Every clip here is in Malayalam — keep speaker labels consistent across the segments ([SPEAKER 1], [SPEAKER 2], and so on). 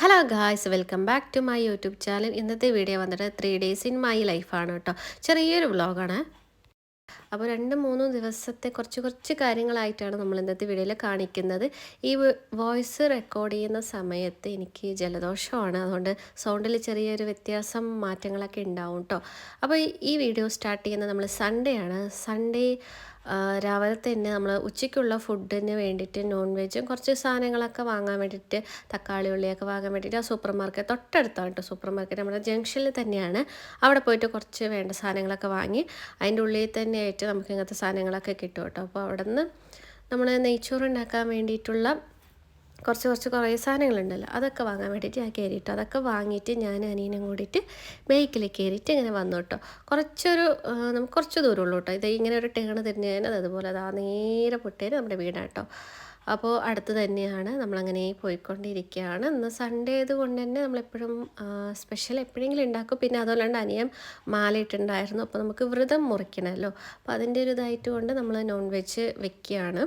[SPEAKER 1] Hello guys welcome back to my YouTube channel ഇന്നത്തെ വീഡിയോ വന്നിട്ട് ത്രീ ഡേയ്സ് ഇൻ മൈ ലൈഫാണ് കേട്ടോ. ചെറിയൊരു വ്ളോഗാണ് അപ്പോൾ രണ്ട് മൂന്ന് ദിവസത്തെ കുറച്ച് കുറച്ച് കാര്യങ്ങളായിട്ടാണ് നമ്മൾ ഇന്നത്തെ വീഡിയോയിൽ കാണിക്കുന്നത്. ഈ വോയിസ് റെക്കോർഡ് ചെയ്യുന്ന സമയത്ത് എനിക്ക് ജലദോഷമാണ്. അതുകൊണ്ട് സൗണ്ടിൽ ചെറിയൊരു വ്യത്യാസം മാറ്റങ്ങളൊക്കെ ഉണ്ടാവും കേട്ടോ. അപ്പോൾ ഈ വീഡിയോ സ്റ്റാർട്ട് ചെയ്യുന്നത് നമ്മൾ സൺഡേ ആണ്. സൺഡേ രാവിലെ തന്നെ നമ്മൾ ഉച്ചയ്ക്കുള്ള ഫുഡിന് വേണ്ടിയിട്ട് നോൺ വെജും കുറച്ച് സാധനങ്ങളൊക്കെ വാങ്ങാൻ വേണ്ടിയിട്ട് തക്കാളി ഉള്ളിയൊക്കെ വാങ്ങാൻ വേണ്ടിയിട്ട് ആ സൂപ്പർ മാർക്കറ്റ് തൊട്ടടുത്താണ് കേട്ടോ സൂപ്പർ മാർക്കറ്റ് നമ്മുടെ ജംഗ്ഷനിൽ തന്നെയാണ്. അവിടെ പോയിട്ട് കുറച്ച് വേണ്ട സാധനങ്ങളൊക്കെ വാങ്ങി അതിന്റെ ഉള്ളിൽ തന്നെ ആയിട്ട് നമുക്ക് ഇങ്ങനത്തെ സാധനങ്ങളൊക്കെ കിട്ടും കേട്ടോ അപ്പോൾ അവിടെ നിന്ന് നമ്മൾ നെയ്ച്ചോറ് ഉണ്ടാക്കാൻ വേണ്ടിയിട്ടുള്ള കുറച്ച് കുറച്ച് കുറേ സാധനങ്ങളുണ്ടല്ലോ. അതൊക്കെ വാങ്ങാൻ വേണ്ടിയിട്ട് ഞാൻ കയറിയിട്ടു. അതൊക്കെ വാങ്ങിയിട്ട് ഞാൻ അനിയനും കൂടിയിട്ട് ബൈക്കിൽ കയറിയിട്ട് ഇങ്ങനെ വന്നു കേട്ടോ കുറച്ചൊരു നമുക്ക് കുറച്ച് ദൂരമുള്ളൂ കേട്ടോ. ഇത് ഇങ്ങനെ ഒരു ടേൺ തിരിഞ്ഞ് കഴിഞ്ഞാൽ അതുപോലെ അതാ നേരെ പൊട്ടേര് നമ്മുടെ വീടാട്ടോ. അപ്പോൾ അടുത്ത് തന്നെയാണ് നമ്മളങ്ങനെ പോയിക്കൊണ്ടിരിക്കുകയാണ്. ഇന്ന് സൺഡേ ആയതുകൊണ്ട് തന്നെ നമ്മളെപ്പോഴും സ്പെഷ്യൽ എപ്പോഴെങ്കിലും ഉണ്ടാക്കും. പിന്നെ അതുകൊണ്ടാണ്ട് അനിയൻ മാലയിട്ടുണ്ടായിരുന്നു. അപ്പോൾ നമുക്ക് വ്രതം മുറിക്കണമല്ലോ. അപ്പോൾ അതിന്റെ ഒരു ഇതായിട്ട് കൊണ്ട് നമ്മൾ നോൺ വെജ് വെക്കുകയാണ്.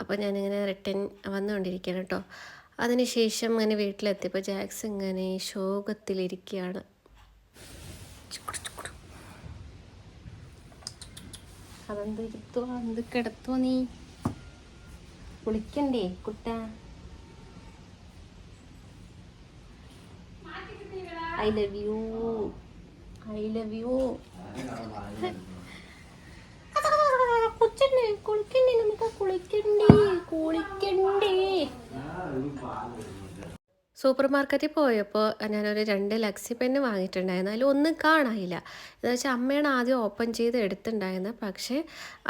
[SPEAKER 1] അപ്പോൾ ഞാനിങ്ങനെ റിട്ടേൺ വന്നുകൊണ്ടിരിക്കുകയാണ് കേട്ടോ. അതിനുശേഷം ഇങ്ങനെ വീട്ടിലെത്തിയപ്പോൾ ജാക്സ് ഇങ്ങനെ ശോകത്തിലിരിക്കുകയാണ്. അതെന്തിരുത്തുവോ എന്ത് കിടത്തോ നീ? കുളിക്കണ്ടേ കുട്ട? I love you I love you കൊച്ചണ്ണേ കുളിക്കണ്ടേ നമുക്ക് കുളിക്കണ്ടേ കുളിക്കണ്ടേ. സൂപ്പർ മാർക്കറ്റിൽ പോയപ്പോൾ ഞാനൊരു രണ്ട് ലക്സി പെന്ന് വാങ്ങിയിട്ടുണ്ടായിരുന്നു. അതിൽ ഒന്നും കാണാനില്ല. എന്ന് വെച്ചാൽ അമ്മയാണ് ആദ്യം ഓപ്പൺ ചെയ്ത് എടുത്തിട്ടുണ്ടായിരുന്നത് പക്ഷേ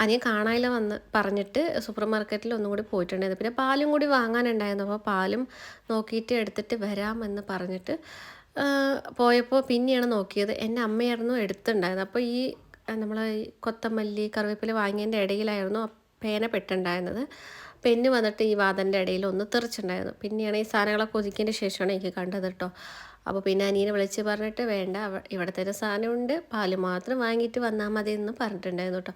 [SPEAKER 1] അനിയെ കാണാനില്ല വന്ന് പറഞ്ഞിട്ട് സൂപ്പർ മാർക്കറ്റിൽ ഒന്നും കൂടി പോയിട്ടുണ്ടായിരുന്നു. പിന്നെ പാലും കൂടി വാങ്ങാനുണ്ടായിരുന്നു. അപ്പോൾ പാലും നോക്കിയിട്ട് എടുത്തിട്ട് വരാമെന്ന് പറഞ്ഞിട്ട് പോയപ്പോൾ പിന്നെയാണ് നോക്കിയത്. എന്റെ അമ്മയായിരുന്നു എടുത്തിട്ടുണ്ടായിരുന്നത് അപ്പോൾ ഈ നമ്മൾ കൊത്തമല്ലി കറിവേപ്പില വാങ്ങിയതിന്റെ ഇടയിലായിരുന്നു പേന പെട്ടുണ്ടായിരുന്നത്. പെന്ന് വന്നിട്ട് ഈ വാതന്റെ ഇടയിൽ ഒന്ന് തെറിച്ചിട്ടുണ്ടായിരുന്നു. പിന്നെയാണ് ഈ സാധനങ്ങളൊക്കെ ഒതുക്കിയതിന്റെ ശേഷമാണ് എനിക്ക് കണ്ടത് കേട്ടോ. അപ്പോൾ പിന്നെ അനിയനെ വിളിച്ച് പറഞ്ഞിട്ട് വേണ്ട ഇവിടെ ഒരു സാധനമുണ്ട് പാൽ മാത്രം വാങ്ങിയിട്ട് വന്നാൽ മതി എന്ന് പറഞ്ഞിട്ടുണ്ടായിരുന്നു കേട്ടോ.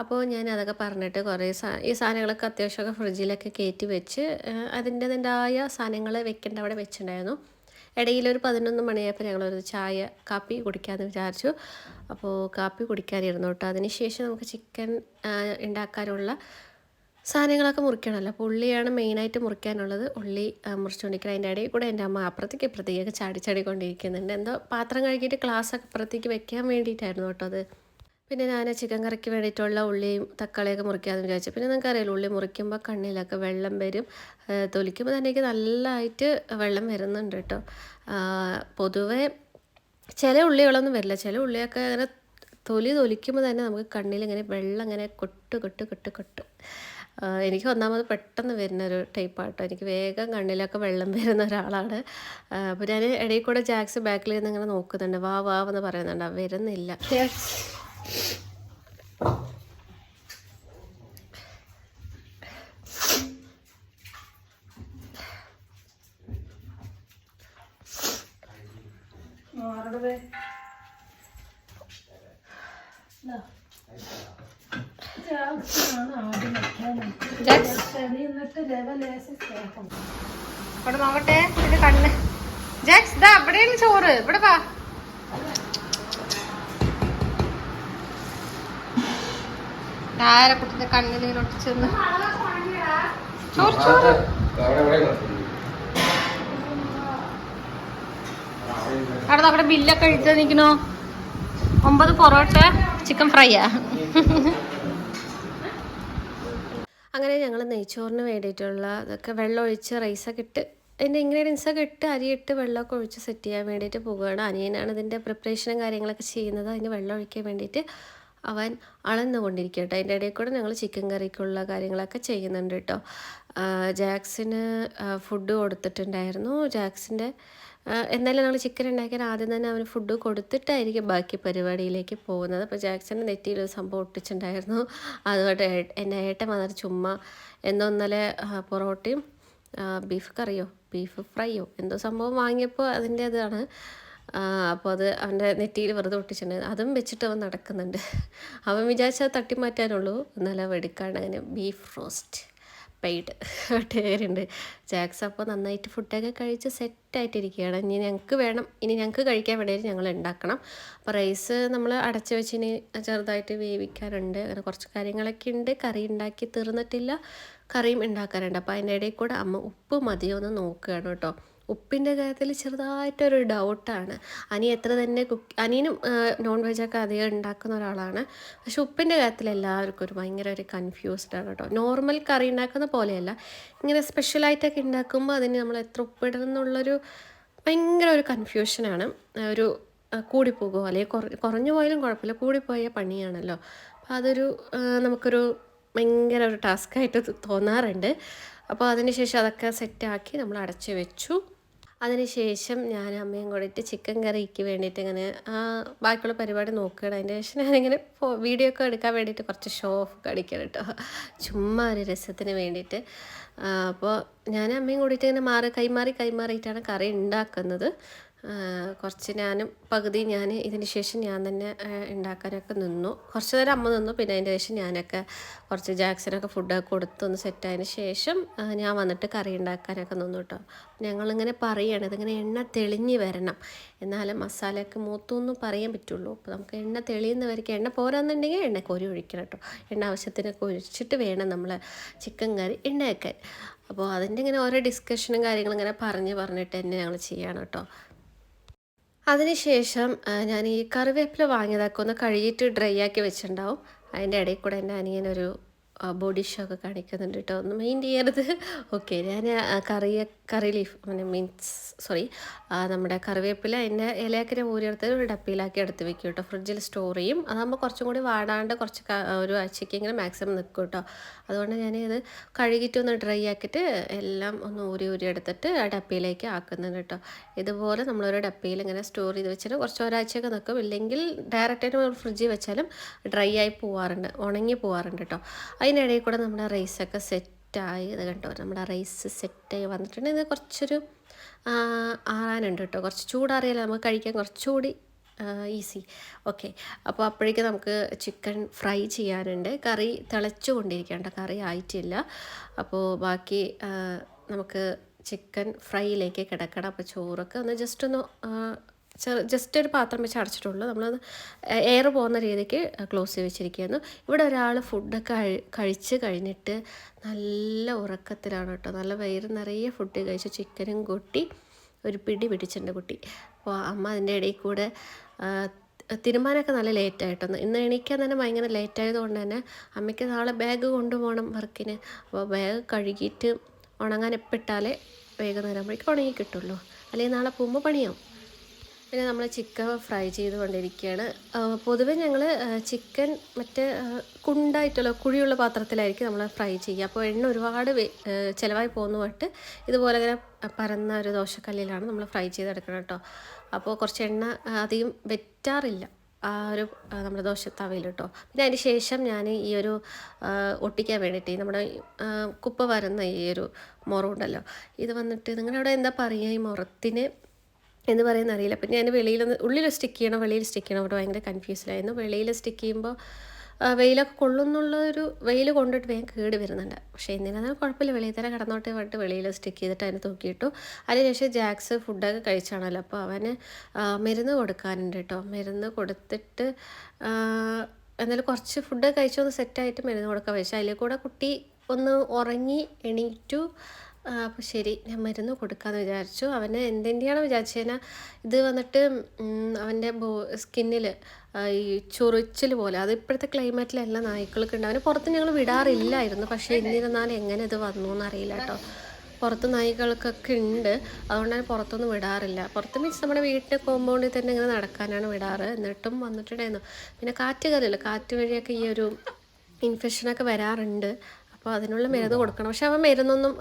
[SPEAKER 1] അപ്പോൾ ഞാൻ അതൊക്കെ പറഞ്ഞിട്ട് കുറേ സാ ഈ സാധനങ്ങളൊക്കെ അത്യാവശ്യമൊക്കെ ഫ്രിഡ്ജിലൊക്കെ കയറ്റി വെച്ച് അതിന്റെതിന്റെതായ സാധനങ്ങൾ വെക്കേണ്ട അവിടെ വെച്ചിട്ടുണ്ടായിരുന്നു. ഇടയിലൊരു പതിനൊന്ന് മണിയായപ്പോൾ ഞങ്ങളൊരു ചായ കാപ്പി കുടിക്കാമെന്ന് വിചാരിച്ചു. അപ്പോൾ കാപ്പി കുടിക്കാനിരുന്നു കേട്ടോ. അതിനുശേഷം നമുക്ക് ചിക്കൻ ഉണ്ടാക്കാനുള്ള സാധനങ്ങളൊക്കെ മുറിക്കണമല്ലോ. അപ്പോൾ ഉള്ളിയാണ് മെയിനായിട്ട് മുറിക്കാനുള്ളത്. ഉള്ളി മുറിച്ചുകൊണ്ടിരിക്കണം അതിന്റെ ഇടയിൽ കൂടെ എന്റെ അമ്മ അപ്പുറത്തേക്ക് ഇപ്പുറത്തേക്കൊക്കെ ചാടിച്ചാടിക്കൊണ്ടിരിക്കുന്നുണ്ട് ചാടി കൊണ്ടിരിക്കുന്നുണ്ട്. എന്തോ പാത്രം കഴുകിയിട്ട് ഗ്ലാസ്സൊക്കെ അപ്പുറത്തേക്ക് വെക്കാൻ വേണ്ടിയിട്ടായിരുന്നു കേട്ടോ അത്. പിന്നെ ഞാൻ ചിക്കൻ കറിക്ക് വേണ്ടിയിട്ടുള്ള ഉള്ളിയും തക്കാളിയൊക്കെ മുറിക്കാമെന്ന് വിചാരിച്ചു. പിന്നെ നിങ്ങൾക്ക് അറിയാലോ ഉള്ളി മുറിക്കുമ്പോൾ കണ്ണിലൊക്കെ വെള്ളം വരും. തൊലിക്കുമ്പോൾ തന്നെ എനിക്ക് നല്ലതായിട്ട് വെള്ളം വരുന്നുണ്ട് കേട്ടോ. പൊതുവേ ചില ഉള്ളികളൊന്നും വരില്ല. ചില ഉള്ളിയൊക്കെ അങ്ങനെ തൊലി തൊലിക്കുമ്പോൾ തന്നെ നമുക്ക് കണ്ണിൽ ഇങ്ങനെ വെള്ളം ഇങ്ങനെ കൊട്ട് കൊട്ട് കൊട്ട് കൊട്ട്. എനിക്ക് ഒന്നാമത് പെട്ടെന്ന് വരുന്ന ഒരു ടൈപ്പാട്ടോ എനിക്ക് വേഗം കണ്ണിലൊക്കെ വെള്ളം വരുന്ന ഒരാളാണ്. അപ്പോൾ ഞാൻ ഇടയിൽ കൂടെ ജാക്സ് ബാക്കിൽ നിന്ന് ഇങ്ങനെ നോക്കുന്നുണ്ട്. വാ വാ എന്ന് പറയുന്നുണ്ട്. വരുന്നില്ല. ഇവിടെ നോക്കട്ടെ എന്റെ കണ്ണ്. ജാക്സ് ഇതാ ഇവിടെയാണ് ചോറ്. ഇവിടെ വാ. ആരെ കുട്ടിന്റെ കണ്ണിൽ ഇങ്ങനെ ഒട്ടിച്ചെന്ന് ചോറ്. ചോറ് അവിടെ നമ്മുടെ ബില്ലൊക്കെ എഴുതി നിൽക്കണോ ഒമ്പത് പൊറോട്ട ചിക്കൻ ഫ്രൈയാ. അങ്ങനെ ഞങ്ങൾ നെയ്ച്ചോറിന് വേണ്ടിയിട്ടുള്ള ഇതൊക്കെ വെള്ളം ഒഴിച്ച് റൈസൊക്കെ ഇട്ട് അതിന്റെ ഇൻഗ്രീഡിയൻസൊക്കെ ഇട്ട് അരിയിട്ട് വെള്ളമൊക്കെ ഒഴിച്ച് സെറ്റ് ചെയ്യാൻ വേണ്ടിയിട്ട് പോവുകയാണ്. അനിയനാണ് ഇതിന്റെ പ്രിപ്പറേഷനും കാര്യങ്ങളൊക്കെ ചെയ്യുന്നത്. അതിന് വെള്ളം ഒഴിക്കാൻ വേണ്ടിയിട്ട് അവൻ അളന്നുകൊണ്ടിരിക്കട്ടെ. കേട്ടോ അതിന്റെ ഇടയിൽ കൂടെ ഞങ്ങൾ ചിക്കൻ കറിക്കുള്ള കാര്യങ്ങളൊക്കെ ചെയ്യുന്നുണ്ട് കേട്ടോ. ജാക്സിന് ഫുഡ് കൊടുത്തിട്ടുണ്ടായിരുന്നു. ജാക്സിന്റെ എന്തായാലും ഞങ്ങൾ ചിക്കൻ ഉണ്ടാക്കിയാൽ ആദ്യം തന്നെ അവന് ഫുഡ് കൊടുത്തിട്ടായിരിക്കും ബാക്കി പരിപാടിയിലേക്ക് പോകുന്നത്. അപ്പോൾ ജാക്സന്റെ നെറ്റിയിൽ ഒരു സംഭവം ഒട്ടിച്ചിട്ടുണ്ടായിരുന്നു. അതുകൊണ്ട് എന്റെ ഏട്ടൻ വന്നിട്ട് ചുമ്മാ എന്തോ ഇന്നലെ പൊറോട്ടയും ബീഫ് കറിയോ ബീഫ് ഫ്രൈയോ എന്തോ സംഭവം വാങ്ങിയപ്പോൾ അതിന്റെ അതാണ് അപ്പോൾ അത് അവന്റെ നെറ്റിയിൽ വെറുതെ ഒട്ടിച്ചിട്ടുണ്ട്. അതും വെച്ചിട്ട് അവൻ നടക്കുന്നുണ്ട്. അവൻ വിചാരിച്ചാൽ തട്ടി മാറ്റാനുള്ളൂ. എന്നാലും വെടുക്കാണ് അങ്ങനെ ബീഫ് റോസ്റ്റ് പെയ്ഡ്. പേരുണ്ട് ജാക്സ് അപ്പോൾ നന്നായിട്ട് ഫുഡൊക്കെ കഴിച്ച് സെറ്റായിട്ടിരിക്കുകയാണ് ഇനി ഞങ്ങൾക്ക് വേണം. ഇനി ഞങ്ങൾക്ക് കഴിക്കാൻ വേണ്ടിയിട്ട് ഞങ്ങൾ ഉണ്ടാക്കണം. അപ്പോൾ റൈസ് നമ്മൾ അടച്ച് വെച്ച് ഇനി ചെറുതായിട്ട് വേവിക്കാറുണ്ട്. അങ്ങനെ കുറച്ച് കാര്യങ്ങളൊക്കെ ഉണ്ട്. കറി ഉണ്ടാക്കി തീർന്നിട്ടില്ല. കറിയും ഉണ്ടാക്കാറുണ്ട് അപ്പോൾ അതിന്റെ ഇടയിൽ കൂടെ അമ്മ ഉപ്പ് മതിയോ എന്ന് നോക്കുകയാണ് കേട്ടോ. ഉപ്പിന്റെ കാര്യത്തിൽ ചെറുതായിട്ടൊരു ഡൗട്ടാണ് അനി എത്ര തന്നെ കുക്ക് അനിയനും നോൺ വെജൊക്കെ അധികം ഉണ്ടാക്കുന്ന ഒരാളാണ്. പക്ഷെ ഉപ്പിന്റെ കാര്യത്തിൽ എല്ലാവർക്കും ഒരു ഭയങ്കര ഒരു കൺഫ്യൂസ്ഡ് ആണ് കേട്ടോ. നോർമൽ കറി ഉണ്ടാക്കുന്ന പോലെയല്ല. ഇങ്ങനെ സ്പെഷ്യലായിട്ടൊക്കെ ഉണ്ടാക്കുമ്പോൾ അതിന് നമ്മൾ എത്ര ഉപ്പിടണം എന്നുള്ളൊരു ഭയങ്കര ഒരു കൺഫ്യൂഷനാണ് ഒരു കൂടിപ്പോകുമോ അല്ലെങ്കിൽ കുറ കുറഞ്ഞു പോയാലും കുഴപ്പമില്ല. കൂടിപ്പോയ പണിയാണല്ലോ. അപ്പോൾ അതൊരു നമുക്കൊരു ഭയങ്കര ഒരു ടാസ്ക്കായിട്ട് തോന്നാറുണ്ട്. അപ്പോൾ അതിന് ശേഷം അതൊക്കെ സെറ്റാക്കി നമ്മൾ അടച്ചു വെച്ചു. അതിനുശേഷം ഞാൻ അമ്മയും കൂടിയിട്ട് ചിക്കൻ കറിക്ക് വേണ്ടിയിട്ട് ഇങ്ങനെ ആ, ബാക്കിയുള്ള പരിപാടി നോക്കുകയാണ്. അതിന്റെ ശേഷം ഞാനിങ്ങനെ വീഡിയോ ഒക്കെ എടുക്കാൻ വേണ്ടിയിട്ട് കുറച്ച് ഷോ ഓഫ് കളിക്കണം കേട്ടോ. ചുമ്മാ ഒരു രസത്തിന് വേണ്ടിയിട്ട്. അപ്പോൾ ഞാൻ അമ്മയും കൂടിയിട്ട് ഇങ്ങനെ മാറി കൈമാറി കൈമാറിയിട്ടാണ് കറി ഉണ്ടാക്കുന്നത്. കുറച്ച് ഞാനും പകുതി ഞാൻ ഇതിന് ശേഷം ഞാൻ തന്നെ ഉണ്ടാക്കാനൊക്കെ നിന്നു. കുറച്ച് നേരം അമ്മ നിന്നു പിന്നെ അതിന്റെ ശേഷം ഞാനൊക്കെ കുറച്ച് ജാക്സിനൊക്കെ ഫുഡൊക്കെ കൊടുത്തൊന്ന് സെറ്റായതിന് ശേഷം ഞാൻ വന്നിട്ട് കറി ഉണ്ടാക്കാനൊക്കെ നിന്നു കേട്ടോ ഞങ്ങളിങ്ങനെ പറയുകയാണ് ഇതിങ്ങനെ എണ്ണ തെളിഞ്ഞ് വരണം. എന്നാലും മസാലയൊക്കെ മൂത്തൊന്നും പറയാൻ പറ്റുള്ളൂ. അപ്പോൾ നമുക്ക് എണ്ണ തെളിയുന്നവർക്ക് എണ്ണ പോരാന്നുണ്ടെങ്കിൽ എണ്ണ കൊരി ഒഴിക്കണം കേട്ടോ എണ്ണ ആവശ്യത്തിനൊക്കെ ഒഴിച്ചിട്ട് വേണം നമ്മൾ ചിക്കൻ കറി എണ്ണയൊക്കെ അപ്പോൾ അതിന്റെ ഇങ്ങനെ ഓരോ ഡിസ്കഷനും കാര്യങ്ങളും ഇങ്ങനെ പറഞ്ഞ് പറഞ്ഞിട്ട് തന്നെ ഞങ്ങൾ ചെയ്യണം കേട്ടോ അതിനുശേഷം ഞാൻ ഈ കറിവേപ്പില വാങ്ങിയതൊക്കെ ഒന്ന് കഴുകിയിട്ട് ഡ്രൈ ആക്കി വെച്ചിട്ടുണ്ടാവും. അതിന്റെ ഇടയിൽ കൂടെ എന്റെ അനിയനൊരു ബോഡി ഷോ ഒക്കെ കാണിക്കുന്നുണ്ട് കേട്ടോ ഒന്ന് മൈൻഡ് ചെയ്യരുത്. ഓക്കെ ഞാൻ curry curry leaf means sorry നമ്മുടെ കറിവേപ്പില അതിന്റെ ഇലയൊക്കെ ഊരിയെടുത്ത് ഒരു ഡപ്പിയിലാക്കി എടുത്ത് വെക്കും കേട്ടോ ഫ്രിഡ്ജിൽ സ്റ്റോർ ചെയ്യും. അതാകുമ്പോൾ കുറച്ചും കൂടി വാടാണ്ട് കുറച്ച് ഒരു ആഴ്ചയ്ക്ക് ഇങ്ങനെ മാക്സിമം നിൽക്കും കേട്ടോ അതുകൊണ്ട് ഞാൻ ഇത് കഴുകിയിട്ട് ഒന്ന് ഡ്രൈ ആക്കിയിട്ട് എല്ലാം ഒന്ന് ഊരി ഊരി എടുത്തിട്ട് ആ ഡപ്പിയിലേക്ക് ആക്കുന്നുണ്ട് കേട്ടോ ഇതുപോലെ നമ്മളൊരു ഡപ്പിയിൽ ഇങ്ങനെ സ്റ്റോർ ചെയ്ത് വെച്ചിട്ട് കുറച്ച് ഒരാഴ്ചയൊക്കെ നിൽക്കും ഇല്ലെങ്കിൽ ഡയറക്റ്റായിട്ട് ഫ്രിഡ്ജിൽ വെച്ചാലും ഡ്രൈ ആയി പോവാറുണ്ട്. ഉണങ്ങി പോവാറുണ്ട് കേട്ടോ അതിനിടയിൽ കൂടെ നമ്മുടെ റൈസൊക്കെ സെറ്റായി. ഇത് കണ്ടോ? നമ്മുടെ റൈസ് സെറ്റായി വന്നിട്ടുണ്ട്. ഇത് കുറച്ചൊരു ആറാനുണ്ട് കേട്ടോ. കുറച്ച് ചൂടാറിയാലോ നമുക്ക് കഴിക്കാൻ കുറച്ചുകൂടി ഈസി. ഓക്കെ. അപ്പോൾ അപ്പോഴേക്കും നമുക്ക് ചിക്കൻ ഫ്രൈ ചെയ്യാനുണ്ട്. കറി തിളച്ചു കൊണ്ടിരിക്കേണ്ട കറി ആയിട്ടില്ല. അപ്പോൾ ബാക്കി നമുക്ക് ചിക്കൻ ഫ്രൈയിലേക്ക് കിടക്കണം. അപ്പോൾ ചോറൊക്കെ ഒന്ന് ജസ്റ്റ് ഒന്ന് ചെറു ജസ്റ്റ് ഒരു പാത്രം വെച്ച് അടച്ചിട്ടുള്ളൂ. നമ്മളത് എയർ പോകുന്ന രീതിക്ക് ക്ലോസ് ചെയ്ത് വെച്ചിരിക്കുകയായിരുന്നു ഇവിടെ ഒരാൾ ഫുഡൊക്കെ കഴി കഴിച്ച് കഴിഞ്ഞിട്ട് നല്ല ഉറക്കത്തിലാണ് കേട്ടോ. നല്ല വയറ് നിറയെ ഫുഡ് കഴിച്ചു ചിക്കനും കൂട്ടി ഒരു പിടി പിടിച്ചിട്ടുണ്ട് കുട്ടി. അപ്പോൾ അമ്മ അതിന്റെ ഇടയിൽ കൂടെ തീരുമാനമൊക്കെ നല്ല ലേറ്റായിട്ടൊന്ന് ഇന്ന് എണീക്കാൻ തന്നെ ഭയങ്കര ലേറ്റ് ആയതുകൊണ്ട് തന്നെ അമ്മയ്ക്ക് നാളെ ബാഗ് കൊണ്ടുപോകണം വർക്കിന്. അപ്പോൾ ബാഗ് കഴുകിയിട്ട് ഉണങ്ങാൻ എപ്പിട്ടാലേ വൈകുന്നേരം ആകുമ്പോഴേക്കും ഉണങ്ങി കിട്ടുള്ളൂ. അല്ലെങ്കിൽ നാളെ പോകുമ്പോൾ പണിയാവും. പിന്നെ നമ്മൾ ചിക്കൻ ഫ്രൈ ചെയ്തുകൊണ്ടിരിക്കുകയാണ് പൊതുവെ ഞങ്ങൾ ചിക്കൻ മറ്റേ കുണ്ടായിട്ടുള്ള കുഴിയുള്ള പാത്രത്തിലായിരിക്കും നമ്മൾ ഫ്രൈ ചെയ്യുക. അപ്പോൾ എണ്ണ ഒരുപാട് ചിലവായി പോകുന്ന ചിലവായി പോകുന്നതായിട്ട് ഇതുപോലെ ഇങ്ങനെ പരന്ന ഒരു ദോശക്കല്ലിലാണ് നമ്മൾ ഫ്രൈ ചെയ്തെടുക്കണം കേട്ടോ. അപ്പോൾ കുറച്ച് എണ്ണ അധികം വെറ്റാറില്ല. ആ ഒരു നമ്മുടെ ദോശ തവയിൽ കേട്ടോ. പിന്നെ അതിന് ശേഷം ഞാൻ ഈ ഒരു ഒട്ടിക്കാൻ വേണ്ടിയിട്ട് നമ്മുടെ കുപ്പ വരുന്ന ഈ ഒരു മുറമുണ്ടല്ലോ ഇത് വന്നിട്ട് നിങ്ങളുടെ അവിടെ എന്താ പറയുക? ഈ മുറത്തിന് എന്ന് പറയുന്ന അറിയില്ല. അപ്പം ഞാൻ വെളിയിൽ ഉള്ളിൽ സ്റ്റിക്ക് ചെയ്യണം വെളിയിൽ സ്റ്റിക്ക് ചെയ്യണം. അവിടെ ഭയങ്കര കൺഫ്യൂസ്ഡായിരുന്നു വെളിയിൽ സ്റ്റിക്ക് ചെയ്യുമ്പോൾ വെയിലൊക്കെ കൊള്ളുന്നുള്ള ഒരു വെയിൽ കൊണ്ടിട്ട് വേഗം കേട് വരുന്നുണ്ട്. പക്ഷേ എന്തിനാണ് കുഴപ്പമില്ല. വെളിയിൽ തന്നെ കടന്നോട്ട് പറഞ്ഞിട്ട് വെളിയിൽ സ്റ്റിക്ക് ചെയ്തിട്ട് അതിന് തൂക്കിയിട്ടു. അതിനുശേഷം ജാക്സ് ഫുഡൊക്കെ കഴിച്ചാണല്ലോ. അപ്പോൾ അവന് മരുന്ന് കൊടുക്കാനുണ്ട് കേട്ടോ മരുന്ന് കൊടുത്തിട്ട് എന്നാലും കുറച്ച് ഫുഡ് കഴിച്ചൊന്ന് സെറ്റായിട്ട് മരുന്ന് കൊടുക്കാൻ വെച്ചു. അതിൽ കൂടെ കുട്ടി ഒന്ന് ഉറങ്ങി എണീറ്റു. അപ്പോൾ ശരി. ഞാൻ മരുന്ന് കൊടുക്കാമെന്ന് വിചാരിച്ചു. അവന് എന്തിന്റെയാണ് വിചാരിച്ചതിനാൽ ഇത് വന്നിട്ട് അവന്റെ ബോ സ്കിന്നിൽ ഈ ചൊറിച്ചിൽ പോലെ. അത് ഇപ്പോഴത്തെ ക്ലൈമറ്റിലെല്ലാം നായ്ക്കൾക്ക് ഉണ്ട്. അവന് പുറത്ത് ഞങ്ങൾ വിടാറില്ലായിരുന്നു. പക്ഷേ എന്നിരുന്നാലും എങ്ങനെ ഇത് വന്നു എന്നറിയില്ല കേട്ടോ. പുറത്ത് നായ്ക്കൾക്കൊക്കെ ഉണ്ട്. അതുകൊണ്ട് തന്നെ പുറത്തൊന്നും വിടാറില്ല. പുറത്ത് മീൻസ് നമ്മുടെ വീട്ടിന്റെ കോമ്പൗണ്ടിൽ തന്നെ ഇങ്ങനെ നടക്കാനാണ് വിടാറ്. എന്നിട്ടും വന്നിട്ടുണ്ടായിരുന്നു. പിന്നെ കാറ്റ് കയറില്ല കാറ്റ് വഴിയൊക്കെ ഈ ഒരു ഇൻഫെക്ഷനൊക്കെ വരാറുണ്ട്. അപ്പോൾ അതിനുള്ള മരുന്ന് കൊടുക്കണം. പക്ഷെ അവൻ മരുന്നൊന്നും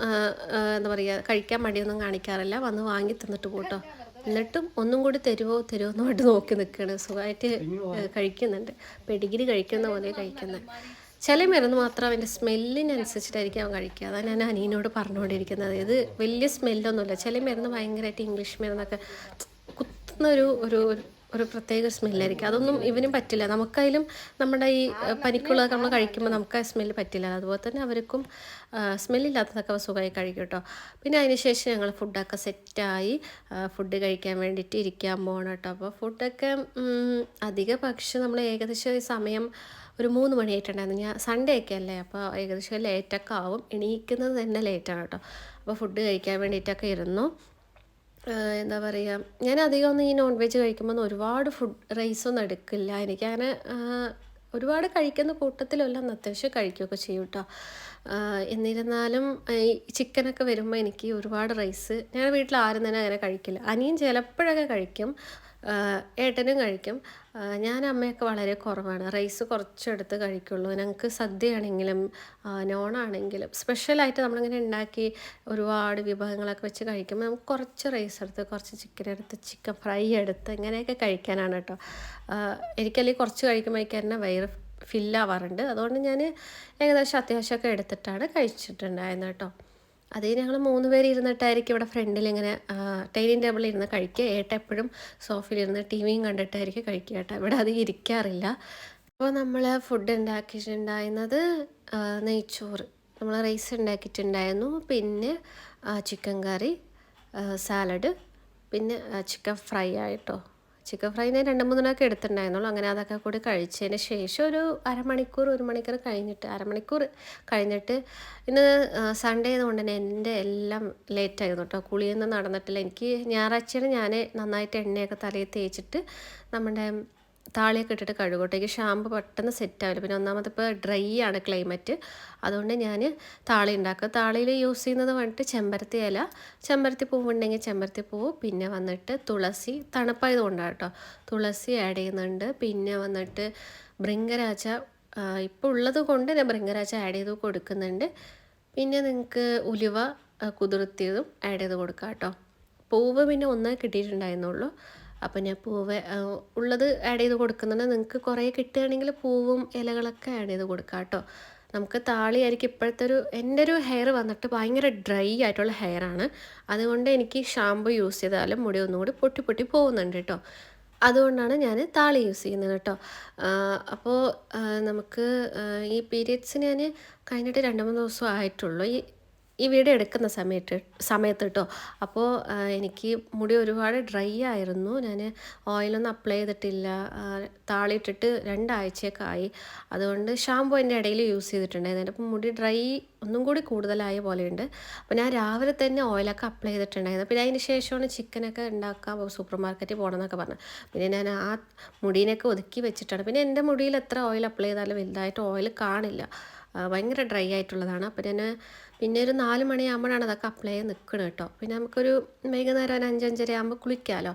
[SPEAKER 1] എന്താ പറയുക കഴിക്കാൻ മടിയൊന്നും കാണിക്കാറില്ല. വന്ന് വാങ്ങി തിന്നിട്ട് പോട്ടോ. എന്നിട്ടും ഒന്നും കൂടി തരുമോ തരുമോ എന്ന് പറഞ്ഞിട്ട് നോക്കി നിൽക്കുകയാണ് സുഖമായിട്ട് കഴിക്കുന്നുണ്ട്. പെഡിഗിരി കഴിക്കുന്ന പോലെ കഴിക്കുന്നത് ചില മരുന്ന് മാത്രം അവന്റെ സ്മെല്ലിനനുസരിച്ചിട്ടായിരിക്കും അവൻ കഴിക്കുക. അതാണ് ഞാൻ അനിയനോട് പറഞ്ഞുകൊണ്ടിരിക്കുന്നത്. അതായത് വലിയ സ്മെല്ലൊന്നുമില്ല. ചില മരുന്ന് ഭയങ്കരമായിട്ട് ഇംഗ്ലീഷ് മരുന്നൊക്കെ കുത്തുന്ന ഒരു ഒരു ഒരു പ്രത്യേക സ്മെല്ലായിരിക്കും. അതൊന്നും ഇവനും പറ്റില്ല. നമുക്കായാലും നമ്മുടെ ഈ പനിക്കുള്ളത് നമ്മൾ കഴിക്കുമ്പോൾ നമുക്ക് ആ സ്മെല്ല് പറ്റില്ല. അതുപോലെ തന്നെ അവർക്കും സ്മെല്ലില്ലാത്തതൊക്കെ സുഖമായി കഴിക്കും കേട്ടോ. പിന്നെ അതിനുശേഷം ഞങ്ങൾ ഫുഡൊക്കെ സെറ്റായി ഫുഡ് കഴിക്കാൻ വേണ്ടിയിട്ട് ഇരിക്കാൻ പോകണം കേട്ടോ. അപ്പോൾ ഫുഡൊക്കെ അധിക പക്ഷെ നമ്മൾ ഏകദേശം ഈ സമയം ഒരു മൂന്ന് മണിയായിട്ടുണ്ടായിരുന്നു. ഞാൻ സൺഡേ ഒക്കെ അല്ലേ? അപ്പോൾ ഏകദേശം ലേറ്റൊക്കെ ആവും. എണീക്കുന്നത് തന്നെ ലേറ്റാണ് കേട്ടോ. അപ്പോൾ ഫുഡ് കഴിക്കാൻ വേണ്ടിയിട്ടൊക്കെ ഇരുന്നു. എന്താ പറയുക ഞാൻ അധികം ഒന്നും ഈ നോൺ വെജ് കഴിക്കുമ്പോൾ ഒരുപാട് ഫുഡ് റൈസൊന്നും എടുക്കില്ല. എനിക്കങ്ങനെ ആഹ് ഒരുപാട് കഴിക്കുന്ന കൂട്ടത്തിലല്ല അത്യാവശ്യം കഴിക്കുകയൊക്കെ ചെയ്യും കേട്ടോ എന്നിരുന്നാലും ഈ ചിക്കനൊക്കെ വരുമ്പോൾ എനിക്ക് ഒരുപാട് റൈസ് ഞാൻ വീട്ടിൽ ആരും തന്നെ അങ്ങനെ കഴിക്കില്ല. അനിയൻ ചിലപ്പോഴൊക്കെ കഴിക്കും. ഏട്ടനും കഴിക്കും. ഞാൻ അമ്മയൊക്കെ വളരെ കുറവാണ്. റൈസ് കുറച്ചെടുത്ത് കഴിക്കുള്ളൂ. ഞങ്ങൾക്ക് സദ്യയാണെങ്കിലും നോണാണെങ്കിലും സ്പെഷ്യലായിട്ട് നമ്മളിങ്ങനെ ഉണ്ടാക്കി ഒരുപാട് വിഭവങ്ങളൊക്കെ വെച്ച് കഴിക്കുമ്പോൾ നമുക്ക് കുറച്ച് റൈസ് എടുത്ത് കുറച്ച് ചിക്കൻ എടുത്ത് ചിക്കൻ ഫ്രൈ എടുത്ത് ഇങ്ങനെയൊക്കെ കഴിക്കാനാണ് കേട്ടോ. എനിക്കല്ലെങ്കിൽ കുറച്ച് കഴിക്കുമ്പോഴേക്കും തന്നെ വയറ് ഫില്ലാവാറുണ്ട്. അതുകൊണ്ട് ഞാൻ ഏകദേശം അത്യാവശ്യമൊക്കെ എടുത്തിട്ടാണ് കഴിച്ചിട്ടുണ്ടായിരുന്നത് കേട്ടോ. അത് ഞങ്ങൾ മൂന്ന് പേര് ഇരുന്നിട്ടായിരിക്കും ഇവിടെ ഫ്രണ്ടിൽ ഇങ്ങനെ ഡൈനിങ് ടേബിളിൽ ഇരുന്ന് കഴിക്കുക. ഏട്ട എപ്പോഴും സോഫയിലിരുന്ന് ടി വിയും കണ്ടിട്ടായിരിക്കും കഴിക്കുക കേട്ടോ. ഇവിടെ അത് ഇരിക്കാറില്ല. അപ്പോൾ നമ്മൾ ഫുഡ് ഉണ്ടാക്കിയിട്ടുണ്ടായിരുന്നത് നെയ്ച്ചോറ്. നമ്മൾ റൈസ് ഉണ്ടാക്കിയിട്ടുണ്ടായിരുന്നു. പിന്നെ ചിക്കൻ കറി സാലഡ് പിന്നെ ചിക്കൻ ഫ്രൈ ആയിട്ടോ ചിക്കൻ ഫ്രൈ ഞാൻ രണ്ട് മൂന്നെണ്ണമൊക്കെ എടുത്തിട്ടുണ്ടായിരുന്നുള്ളൂ. അങ്ങനെ അതൊക്കെ കൂടി കഴിച്ചതിന് ശേഷം ഒരു അരമണിക്കൂർ ഒരു മണിക്കൂർ കഴിഞ്ഞിട്ട് അരമണിക്കൂർ കഴിഞ്ഞിട്ട് ഇന്ന് സൺഡേ ആയതുകൊണ്ട് തന്നെ എന്റെ എല്ലാം ലേറ്റ് ആയിരുന്നു കേട്ടോ. കുളിയൊന്നും നടന്നിട്ടില്ല. എനിക്ക് ഞായറാഴ്ചയാണ് ഞാൻ നന്നായിട്ട് എണ്ണയൊക്കെ തലയിൽ തേച്ചിട്ട് നമ്മുടെ താളിയൊക്കെ ഇട്ടിട്ട് കഴുകോട്ടേക്ക് ഷാമ്പു പെട്ടെന്ന് സെറ്റ് ആവില്ല. പിന്നെ ഒന്നാമത് ഇപ്പോൾ ഡ്രൈ ആണ് ക്ലൈമറ്റ് അതുകൊണ്ട് ഞാൻ താളി ഉണ്ടാക്കുക താളിയിൽ യൂസ് ചെയ്യുന്നത് വന്നിട്ട് ചെമ്പരത്തി ഇല ചെമ്പരത്തി പൂവുണ്ടെങ്കിൽ ചെമ്പരത്തി പൂവ് പിന്നെ വന്നിട്ട് തുളസി തണുപ്പായത് കൊണ്ടാണ് കേട്ടോ തുളസി ആഡ് ചെയ്യുന്നുണ്ട്. പിന്നെ വന്നിട്ട് ഭൃംഗരാജ ഇപ്പോൾ ഉള്ളത് കൊണ്ട് ഞാൻ ഭൃംഗരാജ ആഡ് ചെയ്ത് കൊടുക്കുന്നുണ്ട്. പിന്നെ നിങ്ങൾക്ക് ഉലുവ കുതിർത്തിയതും ആഡ് ചെയ്ത് കൊടുക്കാം കേട്ടോ പൂവ് പിന്നെ ഒന്നേ കിട്ടിയിട്ടുണ്ടായിരുന്നുള്ളൂ. അപ്പം ഞാൻ പൂവ് ഉള്ളത് ആഡ് ചെയ്ത് കൊടുക്കുന്നുണ്ട്. നിങ്ങൾക്ക് കുറേ കിട്ടുകയാണെങ്കിൽ പൂവും ഇലകളൊക്കെ ആഡ് ചെയ്ത് കൊടുക്കാം കേട്ടോ. നമുക്ക് താളി ആയിരിക്കും. ഇപ്പോഴത്തെ ഒരു എന്റെ ഒരു ഹെയർ വന്നിട്ട് ഭയങ്കര ഡ്രൈ ആയിട്ടുള്ള ഹെയറാണ് അതുകൊണ്ട് എനിക്ക് ഷാമ്പു യൂസ് ചെയ്താലും മുടി ഒന്നും കൂടി പൊട്ടി പൊട്ടി പോകുന്നുണ്ട് കേട്ടോ. അതുകൊണ്ടാണ് ഞാൻ താളി യൂസ് ചെയ്യുന്നത് കേട്ടോ. അപ്പോൾ നമുക്ക് ഈ പീരിയഡ്സ് ഞാൻ കഴിഞ്ഞിട്ട് രണ്ട് മൂന്ന് ദിവസം ആയിട്ടുള്ളൂ. ഈ ഈ വീഡിയോ എടുക്കുന്ന സമയത്ത് സമയത്ത് കേട്ടോ അപ്പോൾ എനിക്ക് മുടി ഒരുപാട് ഡ്രൈ ആയിരുന്നു. ഞാൻ ഓയിലൊന്നും അപ്ലൈ ചെയ്തിട്ടില്ല. താളിട്ടിട്ട് രണ്ടാഴ്ചയൊക്കെ ആയി അതുകൊണ്ട് ഷാമ്പു എന്റെ ഇടയിൽ യൂസ് ചെയ്തിട്ടുണ്ടായിരുന്നു. അപ്പം മുടി ഡ്രൈ ഒന്നും കൂടി കൂടുതലായ പോലെയുണ്ട്. അപ്പോൾ ഞാൻ രാവിലെ തന്നെ ഓയിലൊക്കെ അപ്ലൈ ചെയ്തിട്ടുണ്ടായിരുന്നു. പിന്നെ അതിന് ശേഷമാണ് ചിക്കനൊക്കെ ഉണ്ടാക്കാൻ സൂപ്പർ മാർക്കറ്റിൽ പോകണം എന്നൊക്കെ പറഞ്ഞു പിന്നെ ഞാൻ ആ മുടീനൊക്കെ ഒതുക്കി വെച്ചിട്ടാണ്. പിന്നെ എന്റെ മുടിയിൽ എത്ര ഓയിൽ അപ്ലൈ ചെയ്താലും വലുതായിട്ട് ഓയിൽ കാണില്ല. ഭയങ്കര ഡ്രൈ ആയിട്ടുള്ളതാണ്. അപ്പോൾ ഞാൻ പിന്നെ ഒരു നാല് മണിയാകുമ്പോഴാണ് അതൊക്കെ അപ്ലൈ ചെയ്ത് നിൽക്കണം കേട്ടോ. പിന്നെ നമുക്കൊരു വൈകുന്നേരം ഒരു അഞ്ചഞ്ചര ആകുമ്പോൾ കുളിക്കാമല്ലോ